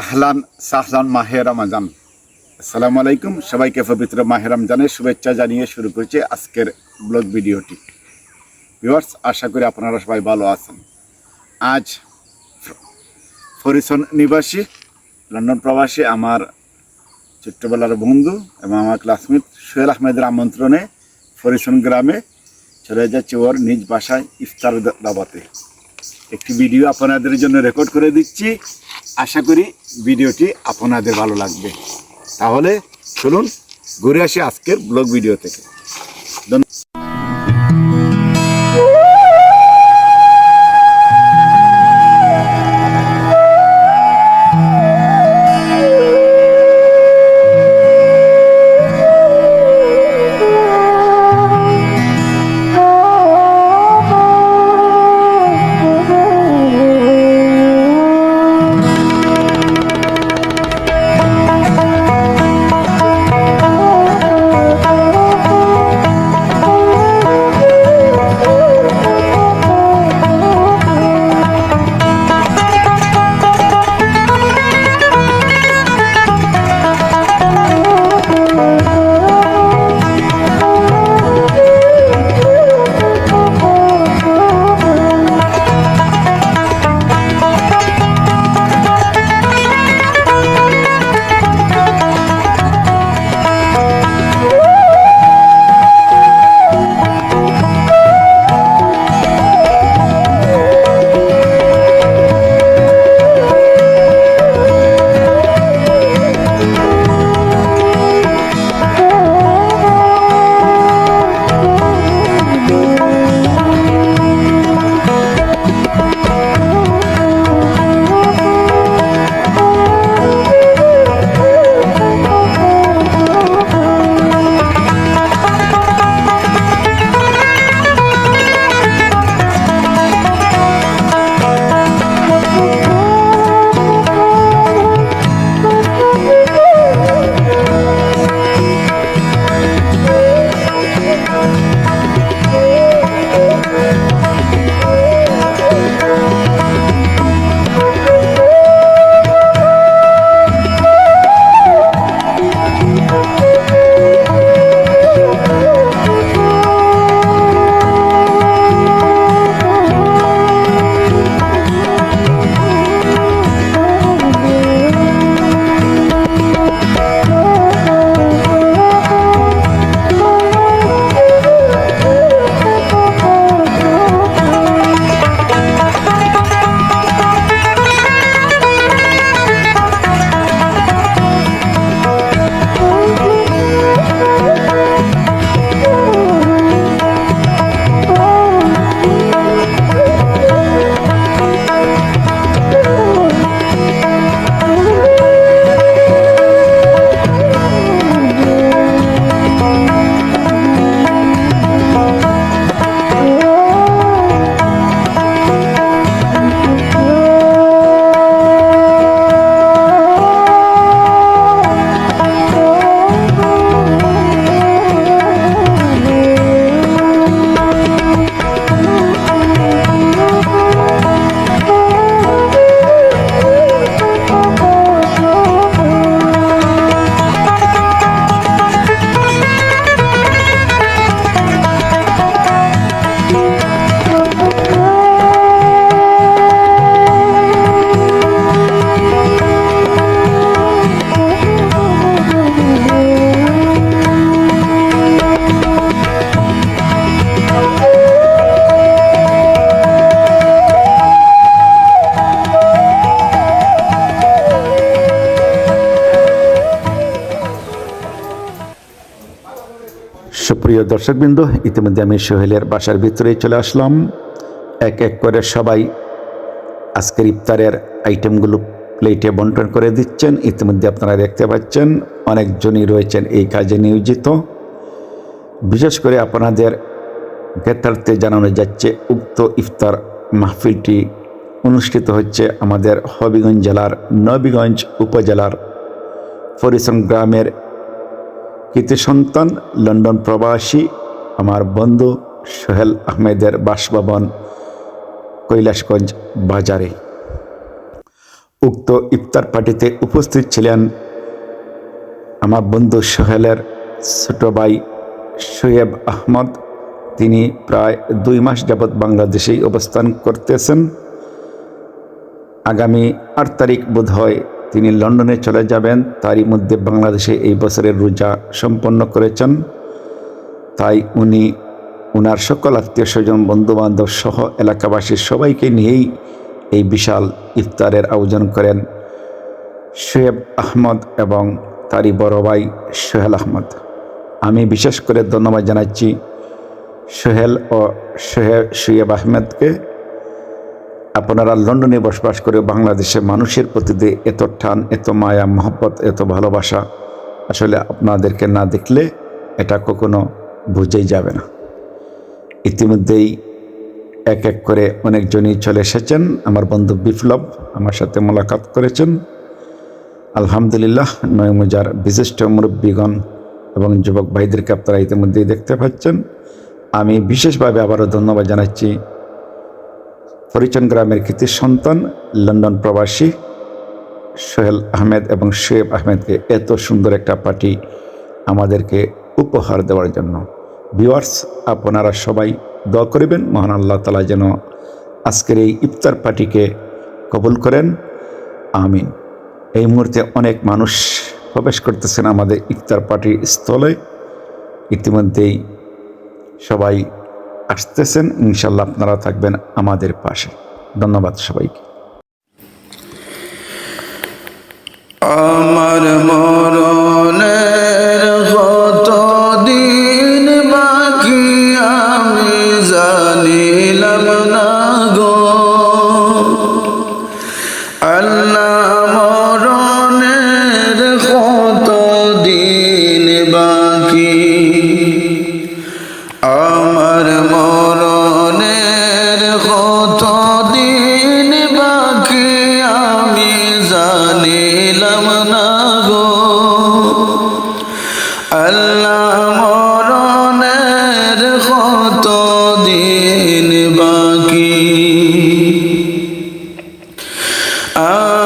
আহলান সাহলান মাহে রমাজান। আসসালামু আলাইকুম সবাইকে পবিত্র মাহে রমজানের শুভেচ্ছা জানিয়ে শুরু করছি আজকের ব্লগ ভিডিওটি। ভিউয়ার্স, আশা করি আপনারা সবাই ভালো আছেন। আজ ফরিসন নিবাসী, লন্ডন প্রবাসী আমার ছোট্টবেলার বন্ধু এবং আমার ক্লাসমেট সোহেল আহমেদের আমন্ত্রণে ফরিসন গ্রামে চলে যাচ্ছে ওর নিজ বাসায় ইফতার দাবাতে একটি ভিডিও আপনাদের জন্য রেকর্ড করে দিচ্ছি। আশা করি ভিডিওটি আপনাদের ভালো লাগবে। তাহলে চলুন ঘুরে আসি আজকের ব্লগ ভিডিও থেকে। সুপ্রিয় দর্শকবৃন্দ, ইতিমধ্যে আমি সোহেলের বাসার ভিতরে চলে আসলাম। এক এক করে সবাই আজকের ইফতারের আইটেমগুলো প্লেটে বন্টন করে দিচ্ছেন। ইতিমধ্যে আপনারা দেখতে পাচ্ছেন, অনেকজনই রয়েছেন এই কাজে নিয়োজিত। বিশেষ করে আপনাদের জ্ঞাতার্থে জানানো যাচ্ছে, উক্ত ইফতার মাহফিলটি অনুষ্ঠিত হচ্ছে আমাদের হবিগঞ্জ জেলার নবীগঞ্জ উপজেলার ফরিসন গ্রামের কৃতি সন্তান, লন্ডন প্রবাসী, আমার বন্ধু সোহেল আহমেদের বাসভবন, কৈলাসগঞ্জ বাজারে। উক্ত ইফতার পার্টিতে উপস্থিত ছিলেন আমার বন্ধু সোহেলের ছোট ভাই শোয়েব আহমদ। তিনি প্রায় দুই মাস যাবৎ বাংলাদেশেই অবস্থান করতেছেন। আগামী আট তারিখ বোধ হয় তিনি লন্ডনে চলে যাবেন। তারই মধ্যে বাংলাদেশে এই বছরের রোজা সম্পন্ন করেছেন। তাই উনি, উনার সকল আত্মীয় স্বজন, বন্ধুবান্ধব সহ এলাকাবাসীর সবাইকে নিয়েই এই বিশাল ইফতারের আয়োজন করেন শোয়েব আহমদ এবং তারই বড় ভাই সোহেল আহমদ। আমি বিশেষ করে ধন্যবাদ জানাচ্ছি সোহেল ও সোহেব শুয়েব আহমেদকে। আপনারা লন্ডনে বসবাস করে বাংলাদেশে মানুষের প্রতি এত টান, এত মায়া, মহব্বত, এত ভালোবাসা, আসলে আপনাদেরকে না দেখলে এটা কখনো বুঝেই যাবে না। ইতিমধ্যেই এক এক করে অনেকজনই চলে এসেছেন। আমার বন্ধু বিপ্লব আমার সাথে মোলাকাত করেছেন। আলহামদুলিল্লাহ নয়মুজার বিশিষ্ট মুরব্বীগণ এবং যুবক ভাইদেরকে আপনারা ইতিমধ্যেই দেখতে পাচ্ছেন। আমি বিশেষভাবে আবারও ধন্যবাদ জানাচ্ছি পরিচন গ্রামের কৃতি সন্তান, লন্ডন প্রবাসী সোহেল আহমেদ এবং শোয়েব আহমেদকে এত সুন্দর একটা পার্টি আমাদেরকে উপহার দেওয়ার জন্য। ভিওয়ার্স আপনারা সবাই দোয়া করবেন, মহান আল্লাহ তালা যেন আজকের এই ইফতার পার্টিকে কবুল করেন। আমিন। এই মুহূর্তে অনেক মানুষ প্রবেশ করতেছেন আমাদের ইফতার পার্টির স্থলে। ইতিমধ্যেই সবাই আসতেছেন ইনশাল্লাহ আপনারা থাকবেন আমাদের পাশে। ধন্যবাদ সবাইকে। আমার মরণের আর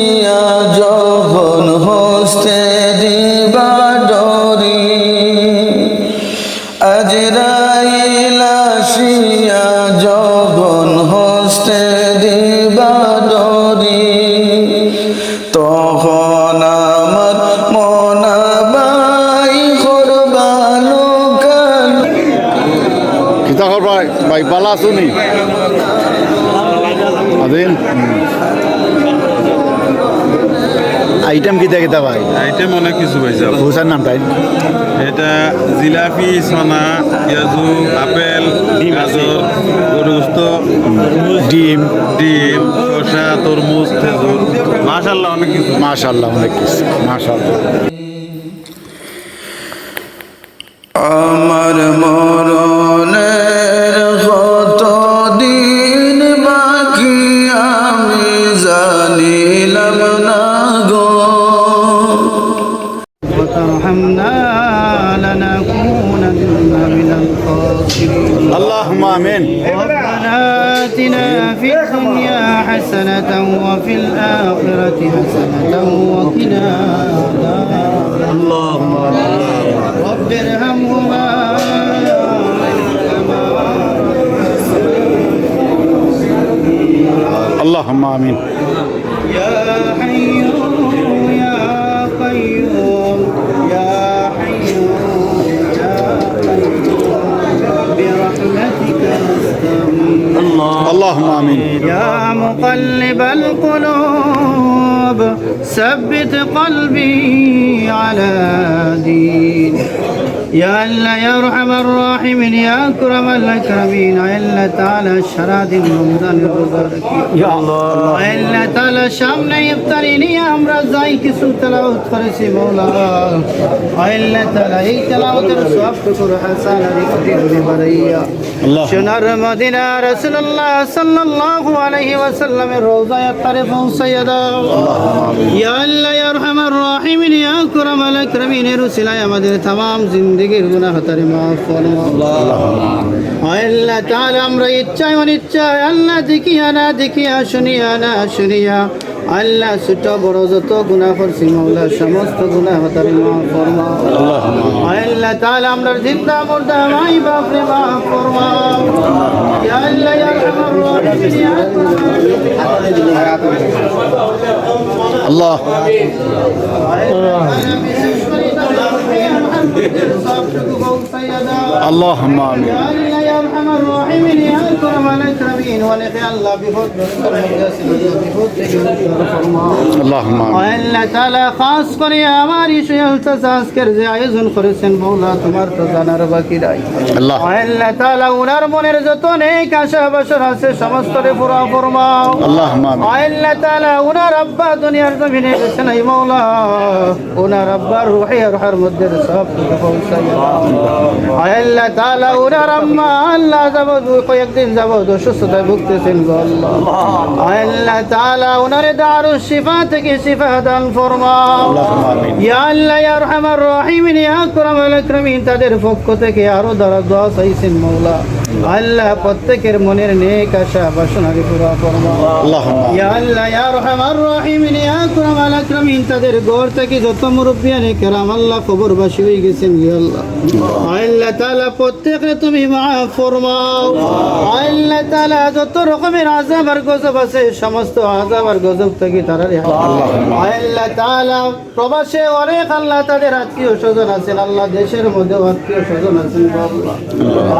আসিয়া যখন হস্তে দিবা ডরি। আজরাইল আসিয়া যখন হস্তে দিবা তখন আমার মনাবাই করবালো কিতা ভাই ভাই বালা শুনি কিতা ভাই। আইটেম অনেক কিছু পাইছে নাম নামটাই এটা জিলাপি সোনা পেঁয়াজু আপেল গাজর গরুস্ত ডিম। ডিম শসা তরমুজ খেজুর। মাশাল্লাহ অনেক কিছু। মাশাল্লাহ অনেক কিছু। মাশাল্লাহ وقنا اللهم رب ارحمهما. اللهم آمين. يا حي يا قيوم. يا حي يا قيوم. برحمتك نستغيث اللهم آمين. يا مقلب القلوب. ثبت قلبي على دينك يا الله يا ارحم الراحمين يا اكرم الاكرمين يا الله تعالى شراد رمضان المبارك يا الله يا الله تعالى সামনে ইফতারি নিয়ে আমরা যাই কিছু তেলাওয়াত করেছি মওলা يا الله تعالى এই তেলাওয়াতের সবটুকু হাসান রিক্তি করে বাড়াইয়া আল্লাহ সোনার মদিনা রাসূলুল্লাহ সাল্লাল্লাহু আলাইহি ওয়াসাল্লামের রওজায় তারে পৌঁছাইয়া দাও ইয়া আল্লাহ ইয়া আরহামার রাহিমিন ইয়া আকরামাল আকরামিন এর উসিলায় আমাদের तमाम জিন্দেগীর গুনাহ তারে মাফ ফরমাও আল্লাহ তাআলা আমরা ইচ্ছায় অনিচ্ছায় আল্লাহ দেখিয়া না দেখিয়া শুনিয়া না শুনিয়া আল্লাহ ছোট বড় যত গুনাহ করছি মাওলা সমস্ত গুনাহ তারে মাফ ফরমাও আল্লাহ তাআলা আমরা জিন্দা মুর্দা মাই বাপ রে মাফ ফরমাও ইয়া আল্লাহ ইয়া রাহিমিন ইয়া আল্লাহ আল্লাহ আমিন। يا الله يا ارحم الراحمين يا اكرم الاكرمين ولقي الله بفضلك بفضلك আল্লাহ আমিন আল্লাহ তাআলা খাস করে আমার ইসে আজকের যে আয়োজন করেছেন মৌলা তোমার তো জানার বাকি নাই আল্লাহ আল্লাহ তাআলা উনার মনের যত নেক আশা বাসর আছে সমস্ত রে পুরা ফরমাও আল্লাহ আমিন আল্লাহ তাআলা উনার আব্বা দুনিয়ার জমিনে গেছে নাই মৌলা উনার আব্বার রুহে আর হার মধ্যে সব কিছু পৌঁছাইয়া আল্লাহ তাআলা উনার আম্মা আল্লাহ যাব কয়েকদিন যাব অসুস্থতায় ভুগতেছেন আল্লাহ। তাআলা দারু শিফা থেকে শিফা দান ফরমাও। ইয়া আল্লাহ ইয়া আরহামার রাহিমিন ইয়া আকরামাল আকরামিন তাদের পক্ষ থেকে আরও দরা দোয়া চাইছেন আল্লাহ। প্রত্যেকের মনের নেক আশা বাসনাকে পুরা ফরমাও। ইয়া আল্লাহ ইয়া রহমান রহিমিন ইয়া আকরামাল আকরামিন তাদের ঘর থেকে যত মুরব্বিয়ানে আল্লাহ হয়ে গেছেন ইয়া আল্লাহ। আল্লাহ। তাআলা প্রত্যেককে তুমি মাফ ফরমাও। আল্লাহ। তাআলা যত রকমের আযাব আর গজব আছে সমস্ত আযাব আর গজব থেকে তারা আল্লাহ। তাআলা প্রবাসে অনেক আল্লাহ তাদের আত্মীয় স্বজন আছেন আল্লাহ দেশের মধ্যে আত্মীয় স্বজন আছেন।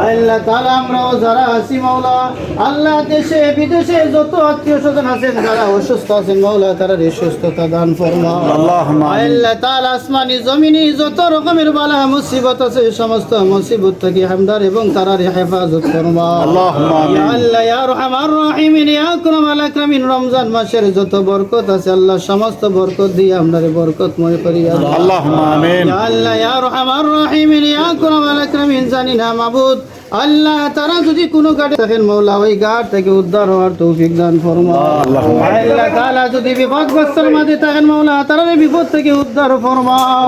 আল্লাহ। তাআলা আমরাও যারা আছি মাওলা আল্লাহ দেশে বিদেশে যত আত্মীয় স্বজন আছেন যারা অসুস্থ আছেন মাওলা তারা সুস্থতা দান ফরমাও আল্লাহ আল্লাহ তাআলা আসমানি জমিনি যত রকমের বালা মুসিবত আছে সমস্ত মুসিবত থেকে হামদার এবং তারার হেফাজত ফরমাও আল্লাহ ইয়া রহমান রহিমিন ইয়া আকরামিন। রমজান মাসের যত বরকত আছে আল্লাহ সমস্ত বরকত দিয়ে আপনারে বরকতময় করিয়া দাও আল্লাহ আমিন। আল্লাহ ইয়া রহমান ইয়া আকরামিন জানি না মাবুদ। আল্লাহ তারা যদি কোনো গাড়ি থাকেন মৌলা ওই গাড় থেকে উদ্ধার হওয়ার তৌফিক দান ফরমা যদি বিপদগ্রস্তর মাঝে থাকেন মৌলা তারা বিপদ থেকে উদ্ধার ফরমাও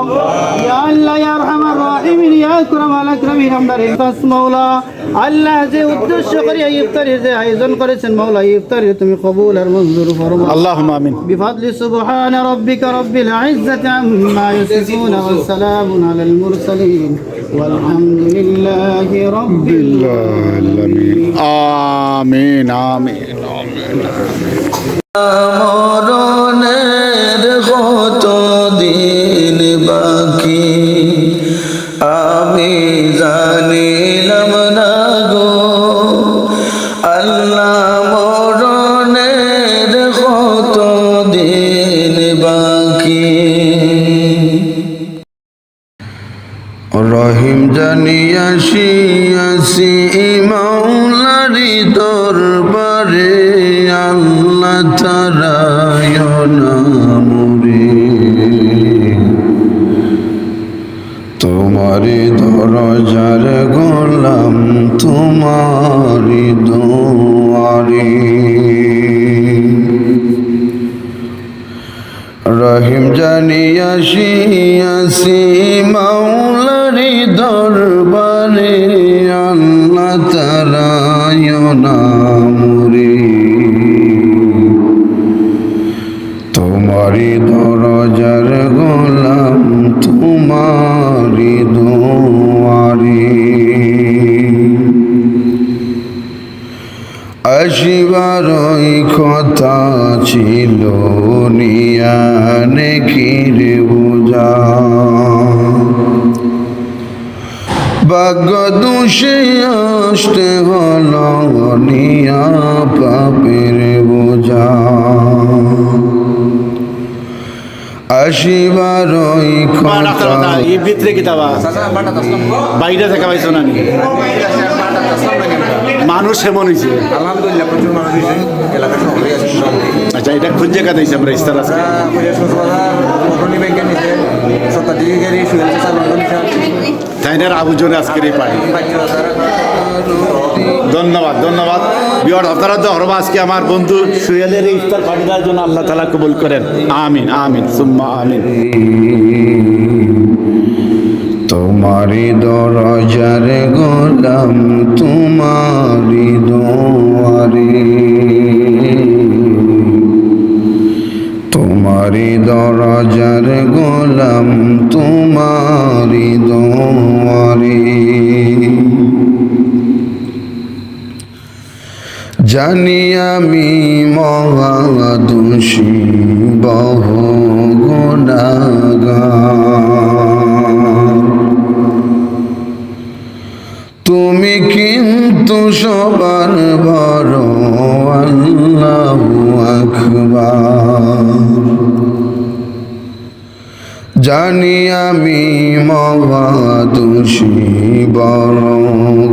আল্লাহ যে উদ্দেশ্য করে ইফতারের যে আয়োজন করেছেন মৌলা ইফতারে তুমি কবুল আর মঞ্জুর ফরমা আল্লাহ আমিন। বিফাদলি সুবহান রাব্বিকা রাব্বিল ইজ্জাতি আম্মা ইয়াসিফুন ওয়া সালামুন আলাল মুরসালিন। আমিন আমিন আমিন জানিয়াসি আসি মাওলারি দরবারে আল্লাহ তারায়ণামুরে তোমারি দরজার গোলাম তোমারি দুয়ারে। রহিম জানিয়াসি আসি মাওলারি দরবারে, আল্লাহ তারায়ণামুরে তোমারি দরজার গোলাম তোমারি দুয়ারে। আসিবারই কথা ছিল নিয়ানে ভাগ্য দোষে আসতে হল নিয়া পাপের বোঝা। আসিবারই কথা এই ভিতরে কিতাবা বাইরে থেকে পাইছো না নি? মানুষ এমন হয়েছে আলহামদুলিল্লাহ প্রচুর মানুষ হয়েছে এলাকার সকলেই আছে মোটামুটি আচ্ছা এটা কোন জায়গা দিয়েছে আমরা ইস্তার আছে? অগ্রণী ব্যাংকের নিচে সত্তর ডিগ্রি লন্ডন আবুজনে আজকের এই পার্টি ধন্যবাদ ধন্যবাদ। বিহার আপনারা তো হরবা আজকে আমার বন্ধু সুয়েলের এই ইফতার দেওয়ার জন্য আল্লাহ তালা কবুল করেন। আমিন আমিন, সুম্মা আমিন। তোমারি দরজার গোলাম, তোমারি দোয়ারে। তোমারি দরজার গোলাম তোমারি দোয়ারে। জানি আমি মহাদোষী বহ গুণাগার। তুমি কিন্তু সবার বড়, আল্লাহ আকবার। জানি আমি মহাদোষী বড়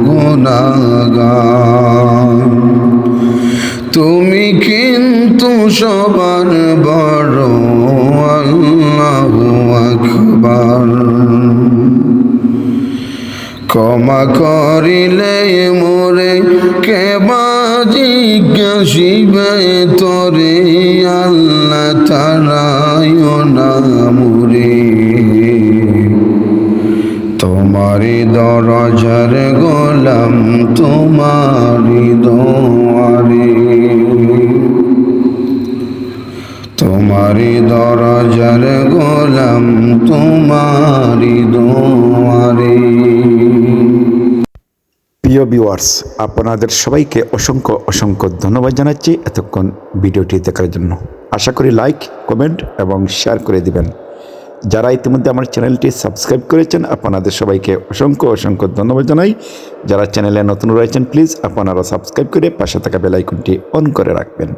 গুণাগার। তুমি কিন্তু সবার বড় আল্লাহ আকবার। ক্ষমা করিলে মোরে কে জিজ্ঞাসিবে, তোরে আল্লাহ তারায়ণামুরে তোমারি দরজার গোলাম, তোমারি দোয়ারে। তোমারি দরজার গোলাম, তোমারি দোয়ারে। প্রিয় ভিউয়ার্স, আপনাদের সবাইকে অসংখ্য অসংখ্য ধন্যবাদ জানাচ্ছি এতক্ষণ ভিডিওটি দেখার জন্য। আশা করি লাইক, কমেন্ট এবং শেয়ার করে দিবেন। যারা ইতিমধ্যে আমার চ্যানেলটি সাবস্ক্রাইব করেছেন, আপনাদের সবাইকে অসংখ্য অসংখ্য ধন্যবাদ জানাই। যারা চ্যানেলে নতুন রয়েছেন, প্লিজ আপনারা সাবস্ক্রাইব করে পাশে থাকা বেলাইকনটি অন করে রাখবেন।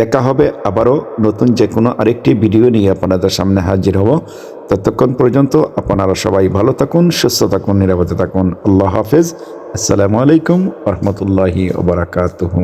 দেখা হবে আবারও নতুন যে কোনো আরেকটি ভিডিও নিয়ে আপনাদের সামনে হাজির হব। ততক্ষণ পর্যন্ত আপনারা সবাই ভালো থাকুন, সুস্থ থাকুন, নিরাপদে থাকুন। আল্লাহ হাফেজ। আসসালামু আলাইকুম রহমতুল্লাহি ওবরাকাতুহ